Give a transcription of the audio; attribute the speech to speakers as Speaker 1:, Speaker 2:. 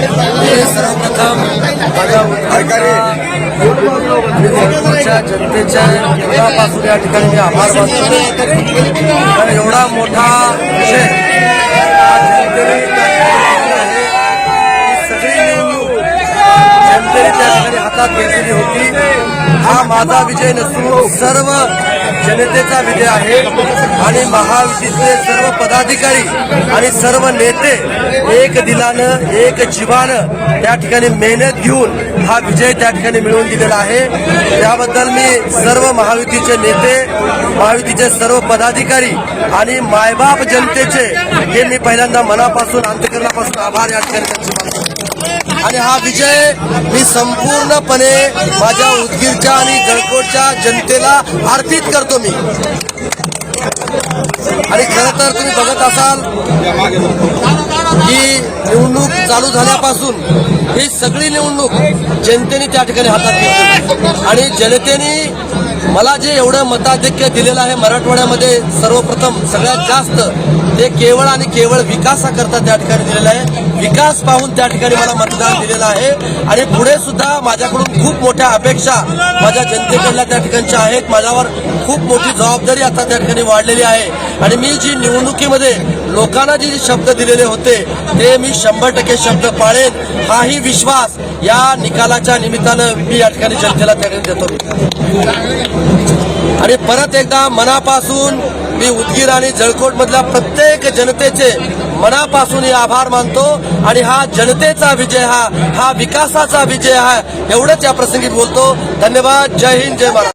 Speaker 1: हे सर्वप्रथम माझ्या जनतेच्या मनापासून या ठिकाणी मी आभार मानतो. कारण एवढा मोठा विषय आज सगळी निवडणूक जनतेने त्या ठिकाणी हातात घेतलेली होती. हा माझा विजय नसून सर्व जनतेचा विजय आहे आणि महायुतीचे सर्व पदाधिकारी आणि सर्व नेते एक दिलानं एक जीवानं त्या ठिकाणी मेहनत घेऊन हा विजय त्या ठिकाणी मिळवून दिलेला आहे. त्याबद्दल मी सर्व महायुतीचे नेते महायुतीचे सर्व पदाधिकारी आणि मायबाप जनतेचे हे मी पहिल्यांदा मनापासून अंतकरणापासून आभार या ठिकाणी त्यांचे मानतो आणि हा विजय मी संपूर्णपणे माझ्या उदगीरच्या आणि जळकोटच्या जनतेला अर्पित करतो. मी. आणि खरं तर तुम्ही बघत असाल की निवडणूक चालू झाल्यापासून ही सगळी निवडणूक जनतेने त्या ठिकाणी हातात घेतली. आणि जनतेने मला जे एवढं मताधिक्य दिलेलं आहे मराठवाड्यामध्ये सर्वप्रथम सगळ्यात जास्त ते केवळ आणि केवळ विकासाकरता त्या ठिकाणी दिलेलं आहे. विकास पाहून त्या ठिकाणी मला मतदान दिलेलं आहे. आणि पुढे सुद्धा माझ्याकडून खूप मोठ्या अपेक्षा माझ्या जनतेकडल्या त्या ठिकाणच्या आहेत. माझ्यावर खूप मोठी जबाबदारी आता त्या ठिकाणी वाढलेली आहे. आणि मी जी निवडणुकीमध्ये लोकांना जे शब्द दिलेले होते ते मी शंभर टक्के शब्द पाळेल हाही विश्वास या निकालाच्या निमित्तानं मी या ठिकाणी जनतेला त्याने देतो. आणि परत एकदा मनापासून मी उदगीर आणि जळकोट मधल्या प्रत्येक जनतेचे मनापासून आभार मानतो आणि हा जनतेचा विजय हा हा विकासाचा विजय हा एवढंच या प्रसंगी बोलतो. धन्यवाद. जय हिंद जय महाराज